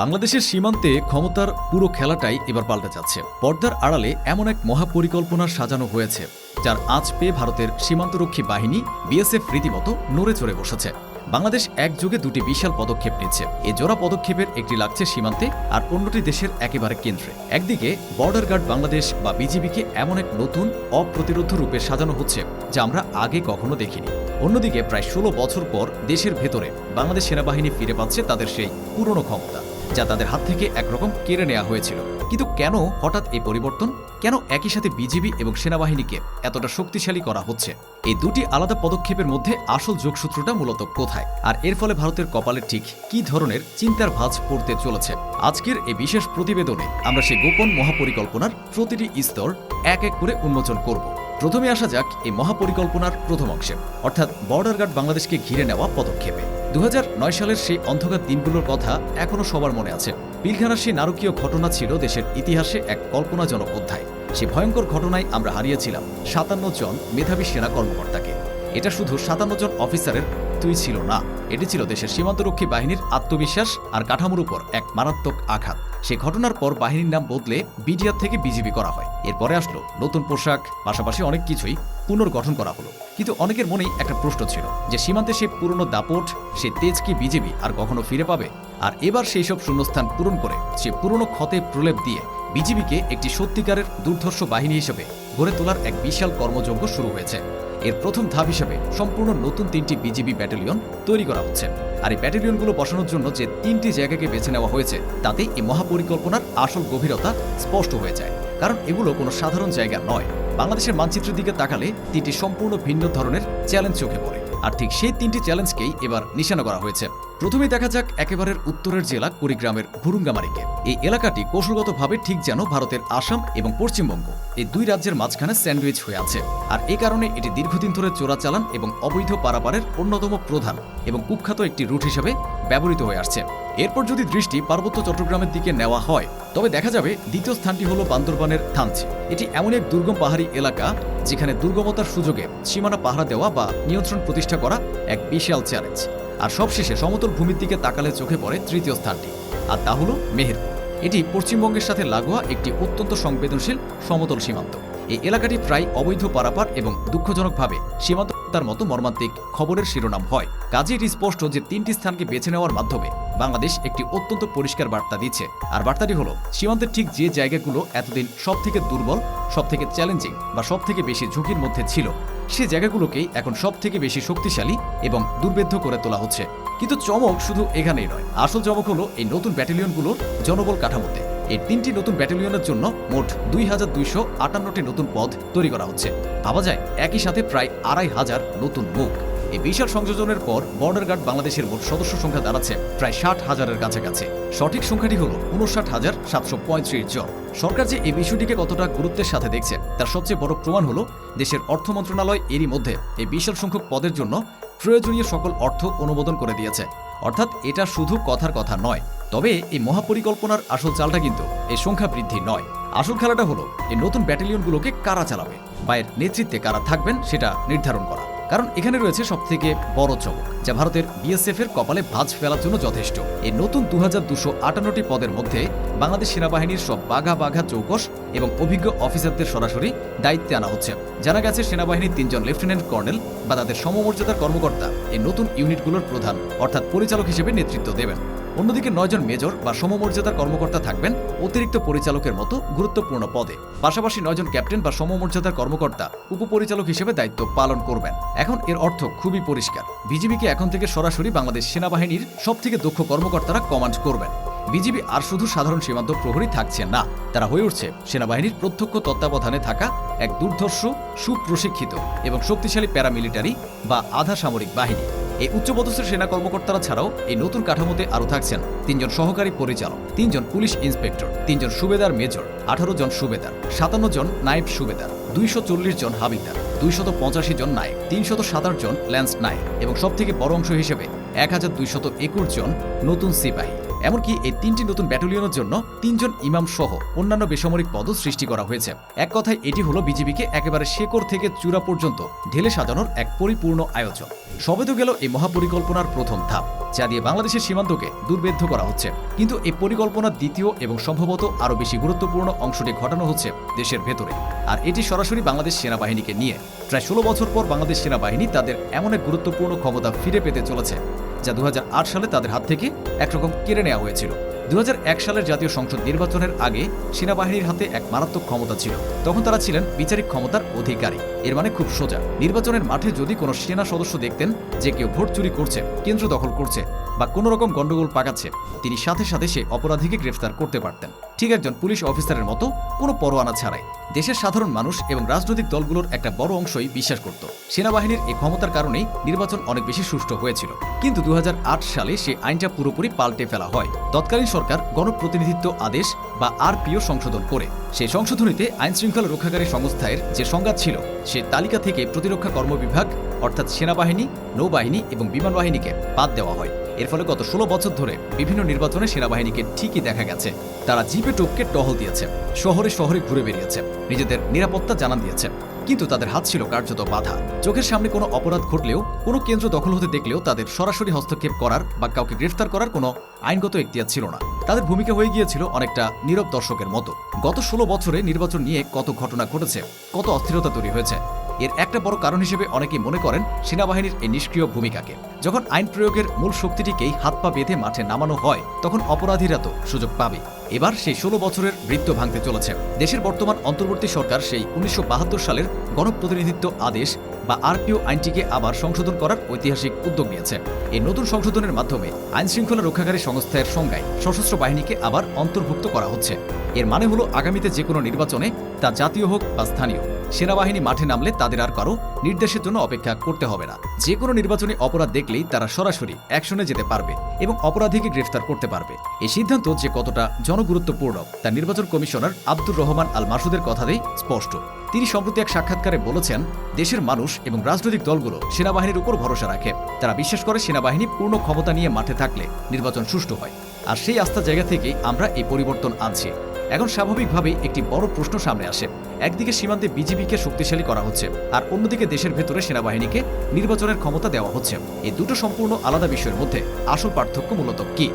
বাংলাদেশের সীমান্তে ক্ষমতার পুরো খেলাটাই এবার পাল্টে যাচ্ছে। পর্দার আড়ালে এমন এক মহাপরিকল্পনা সাজানো হয়েছে, যার আঁচ পেয়ে ভারতের সীমান্তরক্ষী বাহিনী বিএসএফ রীতিমতো নড়ে চড়ে বসেছে। বাংলাদেশ এক যুগে দুটি বিশাল পদক্ষেপ নিচ্ছে। এ জোড়া পদক্ষেপের একটি লাগছে সীমান্তে আর অন্যটি দেশের একেবারে কেন্দ্রে। একদিকে বর্ডার গার্ড বাংলাদেশ বা বিজিবিকে এমন এক নতুন অপ্রতিরোধ রূপে সাজানো হচ্ছে, যা আমরা আগে কখনো দেখিনি। অন্যদিকে প্রায় ষোলো বছর পর দেশের ভেতরে বাংলাদেশ সেনাবাহিনী ফিরে পাচ্ছে তাদের সেই পুরনো ক্ষমতা। যা তাদের হাত থেকে একরকম কেড়ে নেওয়া হয়েছিল। কিন্তু কেন হঠাৎ এই পরিবর্তন? কেন একই সাথে বিজিবি এবং সেনাবাহিনীকে এতটা শক্তিশালী করা হচ্ছে? এই দুটি আলাদা পদক্ষেপের মধ্যে আসল যোগসূত্রটা মূলত কোথায়? আর এর ফলে ভারতের কপালে ঠিক কি ধরনের চিন্তার ভাঁজ পড়তে চলেছে? আজকের এই বিশেষ প্রতিবেদনে আমরা সেই গোপন মহাপরিকল্পনার প্রতিটি স্তর এক এক করে উন্মোচন করব। প্রথমে আসা যাক এই মহাপরিকল্পনার প্রথম অংশে। অর্থাৎ বর্ডার গার্ড বাংলাদেশকে ঘিরে নেওয়া পদক্ষেপে। দু হাজার নয় সালের সেই অন্ধকার দিনগুলোর কথা এখনও সবার মনে আছে। পিলখানার সেই নারকীয় ঘটনা ছিল দেশের ইতিহাসে এক কল্পনাজনক অধ্যায়। সে ভয়ঙ্কর ঘটনায় আমরা হারিয়েছিলাম সাতান্ন জন মেধাবী সেনা কর্মকর্তাকে। এটা শুধু সাতান্ন জন অফিসারের তুই ছিল না। এটি ছিল দেশের সীমান্তরক্ষী বাহিনীর আত্মবিশ্বাস আর কাঠামোর উপর এক মারাত্মক আঘাত। সে ঘটনার পর বাহিনীর নাম বদলে বিডিআর থেকে বিজিবি করা হয়। এরপরে আসলো নতুন পোশাক, পাশাপাশি অনেক কিছুই পুনর্গঠন করা হলো। কিন্তু অনেকের মনেই একটা প্রশ্ন ছিল যে সীমান্তে সেই পুরনো দাপট, সে তেজ কি বিজেপি আর কখনো ফিরে পাবে? আর এবার সেই সব শূন্যস্থান পূরণ করে সে পুরনো ক্ষতে প্রলেপ দিয়ে বিজিবিকে একটি সত্যিকারের দুর্ধর্ষ বাহিনী হিসেবে গড়ে তোলার এক বিশাল কর্মযজ্ঞ শুরু হয়েছে। এর প্রথম ধাপ হিসেবে সম্পূর্ণ নতুন তিনটি বিজিবি ব্যাটালিয়ন তৈরি করা হচ্ছে। আর এই ব্যাটালিয়নগুলো বসানোর জন্য যে তিনটি জায়গাকে বেছে নেওয়া হয়েছে, তাতে এই মহাপরিকল্পনার আসল গভীরতা স্পষ্ট হয়ে যায়। কারণ এগুলো কোনো সাধারণ জায়গা নয়। বাংলাদেশের মানচিত্রের দিকে তাকালে তিনটি সম্পূর্ণ ভিন্ন ধরনের চ্যালেঞ্জ চোখে পড়ে। আর ঠিক সেই তিনটি চ্যালেঞ্জকেই এবার নিশানা করা হয়েছে। প্রথমে দেখা যাক একেবারের উত্তরের জেলা কুড়িগ্রামের ভুরুঙ্গামারিকে এই এলাকাটি কৌশলগতভাবে ঠিক যেন ভারতের আসাম এবং পশ্চিমবঙ্গ, এই দুই রাজ্যের মাঝখানে স্যান্ডউইচ হয়ে আছে। আর এ কারণে এটি দীর্ঘদিন ধরে চোরাচালান এবং অবৈধ পারাপারের অন্যতম প্রধান এবং কুখ্যাত একটি রুট হিসেবে ব্যবহৃত হয়ে আসছে। এরপর যদি দৃষ্টি পার্বত্য চট্টগ্রামের দিকে নেওয়া হয়, তবে দেখা যাবে দ্বিতীয় স্থানটি হলো বান্দরবানের থানচি। এটি এমন এক দুর্গম পাহাড়ি এলাকা, যেখানে দুর্গমতার সুযোগে সীমানা পাহারা দেওয়া বা নিয়ন্ত্রণ প্রতিষ্ঠা করা এক বিশাল চ্যালেঞ্জ আর সবশেষে সমতল ভূমির দিকে তাকালে চোখে পড়ে তৃতীয় স্থানটি, আর তা হলো মেহেরপুর। এটি পশ্চিমবঙ্গের সাথে লাগোয়া একটি অত্যন্ত সংবেদনশীল সমতল সীমান্ত। এই এলাকাটি প্রায় অবৈধ পারাপার এবং দুঃখজনকভাবে সীমান্ত তার মতো মর্মান্তিক খবরের শিরোনাম হয়। কাজে এটি স্পষ্ট যে তিনটি স্থানকে বেছে নেওয়ার মাধ্যমে বাংলাদেশ একটি অত্যন্ত পরিষ্কার বার্তা দিচ্ছে। আর বার্তাটি হলো সীমান্তের ঠিক যে জায়গাগুলো এতদিন সব থেকে দুর্বল সব থেকে চ্যালেঞ্জিং বা সব থেকে বেশি ঝুঁকির মধ্যে ছিল, সে জায়গাগুলোকেই এখন সব থেকে বেশি শক্তিশালী এবং দুর্বেদ্য করে তোলা হচ্ছে। কিন্তু চমক শুধু এখানেই নয়, আসল চমক হলো এই নতুন ব্যাটালিয়নগুলোর জনবল কাঠামোতে। এই তিনটি নতুন ব্যাটালিয়নের জন্য মোট দুই হাজার দুইশো আটান্নটি নতুন পদ তৈরি করা হচ্ছে। ভাবা যায়, একই সাথে প্রায় আড়াই হাজার নতুন মুখ। এই বিশাল সংযোজনের পর বর্ডার গার্ড বাংলাদেশের মোট সদস্য সংখ্যা দাঁড়াচ্ছে প্রায় ষাট হাজারের কাছাকাছি। সঠিক সংখ্যাটি হল উনষাট হাজার সাতশো পঁয়ত্রিশ জন। সরকার যে এই বিষয়টিকে কতটা গুরুত্বের সাথে দেখছে, তার সবচেয়ে বড় প্রমাণ হলো দেশের অর্থ মন্ত্রণালয় এরই মধ্যে এই বিশাল সংখ্যক পদের জন্য প্রয়োজনীয় সকল অর্থ অনুমোদন করে দিয়েছে। অর্থাৎ এটা শুধু কথার কথা নয় তবে এই মহাপরিকল্পনার আসল চালটা কিন্তু এই সংখ্যা বৃদ্ধি নয়। আসল খেলাটা হলো, এই নতুন ব্যাটালিয়নগুলোকে কারা চালাবে বা এর নেতৃত্বে কারা থাকবেন সেটা নির্ধারণ করা। কারণ এখানে রয়েছে সব থেকে বড় চমক, যা ভারতের বিএসএফ এর কপালে ভাঁজ ফেলার জন্য যথেষ্ট। এই নতুন দু হাজার দুশো আটান্নটি পদের মধ্যে বাংলাদেশ সেনাবাহিনীর সব বাঘা বাঘা চৌকস এবং অভিজ্ঞ অফিসারদের সরাসরি দায়িত্বে আনা হচ্ছে। জানা গেছে সেনাবাহিনীর তিনজন লেফটেন্যান্ট কর্নেল বা তাদের সমমর্যাদার কর্মকর্তা এই নতুন ইউনিটগুলোর প্রধান, অর্থাৎ পরিচালক হিসেবে নেতৃত্ব দেবেন। অন্যদিকে নয়জন মেজর বা সমমর্যাদার কর্মকর্তা থাকবেন অতিরিক্ত পরিচালকের মতো গুরুত্বপূর্ণ পদে। পাশাপাশি নয়জন ক্যাপ্টেন বা সমমর্যাদার কর্মকর্তা, উপপরিচালক হিসেবে দায়িত্ব পালন করবেন। এখন এর অর্থ খুবই পরিষ্কার। বিজিবিকে এখন থেকে সরাসরি বাংলাদেশ সেনাবাহিনীর সব থেকে দক্ষ কর্মকর্তারা কমান্ড করবেন। বিজিবি আর শুধু সাধারণ সীমান্ত প্রহরী থাকছে না, তারা হয়ে উঠছে সেনাবাহিনীর প্রত্যক্ষ তত্ত্বাবধানে থাকা এক দুর্ধর্ষ, সুপ্রশিক্ষিত এবং শক্তিশালী প্যারামিলিটারি বা আধা সামরিক বাহিনী। এই উচ্চপদস্থ সেনা কর্মকর্তারা ছাড়াও এই নতুন কাঠামোতে আরও থাকছেন তিনজন সহকারী পরিচালক, তিনজন পুলিশ ইন্সপেক্টর, তিনজন সুবেদার মেজর, আঠারো জন সুবেদার, সাতান্ন জন নায়েব সুবেদার, দুইশো চল্লিশ জন হাবিদার দুইশত পঁচাশি জন নায়ক তিনশত সাতাশ জন ল্যান্স নায়ক এবং সবথেকে বড় অংশ হিসেবে এক হাজার দুইশত একুশ জন নতুন সিপাহী। এমনকি এই তিনটি নতুন ব্যাটালিয়নের জন্য তিনজন ইমাম সহ অন্যান্য বেসামরিক পদও সৃষ্টি করা হয়েছে। এক কথায়, এটি হলো বিজিবিকে একেবারে শেকড় থেকে চূড়া পর্যন্ত ঢেলে সাজানোর এক পরিপূর্ণ আয়োজন। সবে তো গেল এই মহাপরিকল্পনার প্রথম ধাপ, যা দিয়ে বাংলাদেশের সীমান্তকে দুর্বেদ্য করা হচ্ছে। কিন্তু এই পরিকল্পনার দ্বিতীয় এবং সম্ভবত আরও বেশি গুরুত্বপূর্ণ অংশটি ঘটানো হচ্ছে দেশের ভেতরে। আর এটি সরাসরি বাংলাদেশ সেনাবাহিনীকে নিয়ে। প্রায় ষোলো বছর পর বাংলাদেশ সেনাবাহিনী তাদের এমন এক গুরুত্বপূর্ণ ক্ষমতা ফিরে পেতে চলেছে। যা দু হাজার আট সালে তাদের হাত থেকে একরকম কেড়ে নেওয়া হয়েছিল। দুই হাজার এক সালের জাতীয় সংসদ নির্বাচনের আগে সেনাবাহিনীর হাতে এক মারাত্মক ক্ষমতা ছিল। তখন তারা ছিলেন বিচারিক ক্ষমতার অধিকারী। এর মানে খুব সোজা। নির্বাচনের মাঠে যদি কোনো সেনা সদস্য দেখতেন যে কেউ ভোট চুরি করছে, কেন্দ্র দখল করছে বা কোনো রকম গণ্ডগোল পাকাচ্ছে, তিনি সাথে সাথে সে অপরাধীকে গ্রেফতার করতে পারতেন। ঠিক একজন পুলিশ অফিসারের মতো কোনো পরোয়ানা ছাড়াই দেশের সাধারণ মানুষ এবং রাজনৈতিক দলগুলোর একটা বড় অংশই বিশ্বাস করত। সেনাবাহিনীর এই ক্ষমতার কারণেই নির্বাচন অনেক বেশি সুষ্ঠু হয়েছিল। কিন্তু দু হাজার আট সালে সেই আইনটা পুরোপুরি পাল্টে ফেলা হয়। তৎকালীন সরকার গণপ্রতিনিধিত্ব আদেশ বা আরপিও সংশোধন করে। সেই সংশোধনীতে আইন শৃঙ্খলা রক্ষাকারী সংস্থার যে সংজ্ঞা ছিল, সে তালিকা থেকে প্রতিরক্ষা কর্মবিভাগ, অর্থাৎ সেনাবাহিনী, নৌবাহিনী এবং বিমান বাহিনীকে বাদ দেওয়া হয়। এর ফলে গত ষোলো বছর ধরে বিভিন্ন নির্বাচনে সেনাবাহিনীকে ঠিকই দেখা গেছে। তারা জিপে টোপকে টহল দিয়েছে, শহরে শহরে ঘুরে বেরিয়েছে নিজেদের নিরাপত্তা জানান দিয়েছে। কিন্তু তাদের হাত ছিল কার্যত বাধা। চোখের সামনে কোনো অপরাধ ঘটলেও, কোনো কেন্দ্র দখল হতে দেখলেও তাদের সরাসরি হস্তক্ষেপ করার বা কাউকে গ্রেফতার করার কোনো আইনগত এখতিয়ার ছিল না। তাদের ভূমিকা হয়ে গিয়েছিল অনেকটা নীরব দর্শকের মতো। গত ষোলো বছরে নির্বাচন নিয়ে কত ঘটনা ঘটেছে, কত অস্থিরতা তৈরি হয়েছে এর একটা বড় কারণ হিসেবে অনেকে মনে করেন সেনাবাহিনীর এই নিষ্ক্রিয় ভূমিকাকে। যখন আইন প্রয়োগের মূল শক্তিটিকেই হাত পা বেঁধে মাঠে নামানো হয়, তখন অপরাধীরা তো সুযোগ পাবে। এবার সেই ষোলো বছরের বৃত্ত ভাঙতে চলেছে। দেশের বর্তমান অন্তর্বর্তী সরকার সেই উনিশশো বাহাত্তর সালের গণপ্রতিনিধিত্ব আদেশ বা আরপিও আইনটিকে আবার সংশোধন করার ঐতিহাসিক উদ্যোগ নিয়েছে। এই নতুন সংশোধনের মাধ্যমে আইন শৃঙ্খলা রক্ষাকারী সংস্থার সংজ্ঞায় সশস্ত্র বাহিনীকে আবার অন্তর্ভুক্ত করা হচ্ছে। এর মানে হলো আগামীতে যে কোনো নির্বাচনে তা জাতীয় হোক বা স্থানীয়, সেনাবাহিনী মাঠে নামলে তাদের আর কারও নির্দেশের জন্য অপেক্ষা করতে হবে না। যে কোনো নির্বাচনী অপরাধ দেখলেই তারা সরাসরি অ্যাকশনে যেতে পারবে এবং অপরাধীকে গ্রেফতার করতে পারবে। এই সিদ্ধান্ত যে কতটা জনগুরুত্বপূর্ণ তা নির্বাচন কমিশনার আব্দুর রহমান আল মাসুদের কথাতেই স্পষ্ট। তিনি সম্প্রতি এক সাক্ষাৎকারে বলেছেন, দেশের মানুষ এবং রাজনৈতিক দলগুলো সেনাবাহিনীর উপর ভরসা রাখে। তারা বিশ্বাস করে সেনাবাহিনী পূর্ণ ক্ষমতা নিয়ে মাঠে থাকলে নির্বাচন সুষ্ঠু হয়। আর সেই আস্থার জায়গা থেকেই আমরা এই পরিবর্তন আনছি। এখন স্বাভাবিকভাবেই একটি বড় প্রশ্ন সামনে আসে। একদিকে সীমান্তে বিজিবিকে শক্তিশালী করা হচ্ছে, আর অন্যদিকে দেশের ভেতরে সেনাবাহিনীকে নির্বাচনের ক্ষমতা দেওয়া হচ্ছে। এই দুটো সম্পূর্ণ আলাদা বিষয়ের মধ্যে আসল পার্থক্য মূলত কি?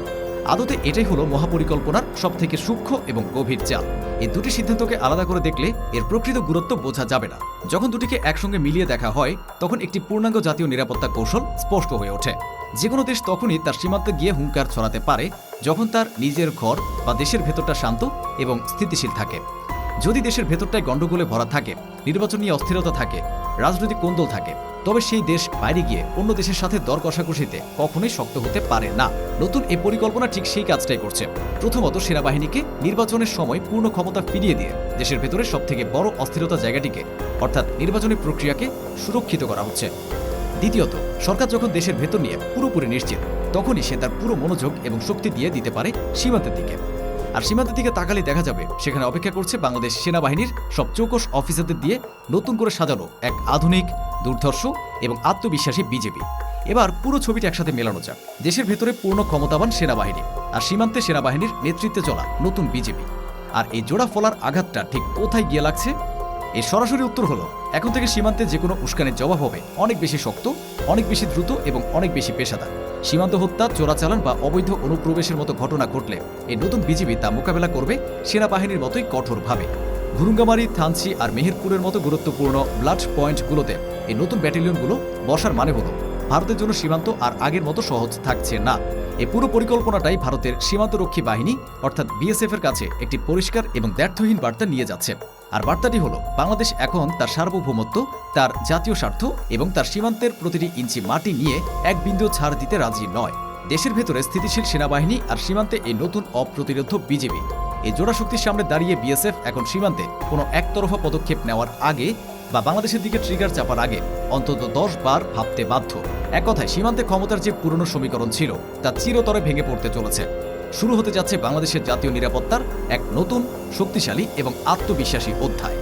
আদতে এটাই হলো মহাপরিকল্পনার সবথেকে সূক্ষ্ম এবং গভীর চাল এই দুটি সিদ্ধান্তকে আলাদা করে দেখলে এর প্রকৃত গুরুত্ব বোঝা যাবে না। যখন দুটিকে একসঙ্গে মিলিয়ে দেখা হয়, তখন একটি পূর্ণাঙ্গ জাতীয় নিরাপত্তা কৌশল স্পষ্ট হয়ে ওঠে। যে কোনো দেশ তখনই তার সীমান্তে গিয়ে হুঙ্কার ছড়াতে পারে, যখন তার নিজের ঘর বা দেশের ভেতরটা শান্ত এবং স্থিতিশীল থাকে। যদি দেশের ভেতরটায় গণ্ডগোলে ভরা থাকে, নির্বাচন নিয়ে অস্থিরতা থাকে, রাজনৈতিক কোন্দল থাকে, তবে সেই দেশ বাইরে গিয়ে অন্য দেশের সাথে দর কষাকষিতে কখনোই শক্ত হতে পারে না। নতুন এই পরিকল্পনা ঠিক সেই কাজটাই করছে। প্রথমত সেনাবাহিনীকে নির্বাচনের সময় পূর্ণ ক্ষমতা ফিরিয়ে দিয়ে দেশের ভেতরে সবথেকে বড় অস্থিরতা জায়গাটিকে, অর্থাৎ নির্বাচনী প্রক্রিয়াকে সুরক্ষিত করা হচ্ছে। দ্বিতীয়ত, সরকার যখন দেশের ভেতর নিয়ে পুরোপুরি নিশ্চিত, তখনই সে তার পুরো মনোযোগ এবং শক্তি দিয়ে দিতে পারে সীমান্তের দিকে। আর সীমান্তের দিকে তাকালে দেখা যাবে, সেখানে অপেক্ষা করছে বাংলাদেশ সেনাবাহিনীর সব চৌকস অফিসারদের দিয়ে নতুন করে সাজানো এক আধুনিক, দুর্ধর্ষ এবং আত্মবিশ্বাসী বিজেপি। এবার পুরো ছবিটা একসাথে মেলানো যাক। দেশের ভেতরে পূর্ণ ক্ষমতাবান সেনাবাহিনী আর সীমান্তে সেনাবাহিনীর নেতৃত্বে চলা নতুন বিজেপি। আর এই জোড়া ফলার আঘাতটা ঠিক কোথায় গিয়ে লাগছে এর সরাসরি উত্তর হলো, এখন থেকে সীমান্তে যে কোনো উস্কানের জবাব হবে অনেক বেশি শক্ত, অনেক বেশি দ্রুত এবং অনেক বেশি পেশাদার। সীমান্ত হত্যা, চোরাচালান বা অবৈধ অনুপ্রবেশের মতো ঘটনা ঘটলে এই নতুন বিজিবি তা মোকাবেলা করবে সেনাবাহিনীর মতোই কঠোরভাবে। ভুরুঙ্গামারি থানচি আর মেহেরপুরের মতো গুরুত্বপূর্ণ ব্লাড পয়েন্টগুলোতে এই নতুন ব্যাটালিয়নগুলো বসার মানে হলো, ভারতের জন্য সীমান্ত আর আগের মতো সহজ থাকছে না। এই পুরো পরিকল্পনাটাই ভারতের সীমান্তরক্ষী বাহিনী, অর্থাৎ বিএসএফ এর কাছে একটি পরিষ্কার এবং ব্যর্থহীন বার্তা নিয়ে যাচ্ছে। আর বার্তাটি হলো, বাংলাদেশ এখন তার সার্বভৌমত্ব, তার জাতীয় স্বার্থ এবং তার সীমান্তের প্রতিটি ইঞ্চি মাটি নিয়ে এক বিন্দু ছাড় দিতে রাজি নয়। দেশের ভেতরে স্থিতিশীল সেনাবাহিনী আর সীমান্তে এই নতুন অপ্রতিরোধ বিজেপি। এই জোড়া শক্তির সামনে দাঁড়িয়ে বিএসএফ এখন সীমান্তে কোনো একতরফা পদক্ষেপ নেওয়ার আগে বা বাংলাদেশের দিকে ট্রিগার চাপার আগে অন্তত দশ বার ভাবতে বাধ্য। এক কথায়, সীমান্তে ক্ষমতার যে পুরনো সমীকরণ ছিল, তা চিরতরে ভেঙে পড়তে চলেছে। শুরু হতে যাচ্ছে বাংলাদেশের জাতীয় নিরাপত্তার এক নতুন শক্তিশালী এবং আত্মবিশ্বাসী অধ্যায়।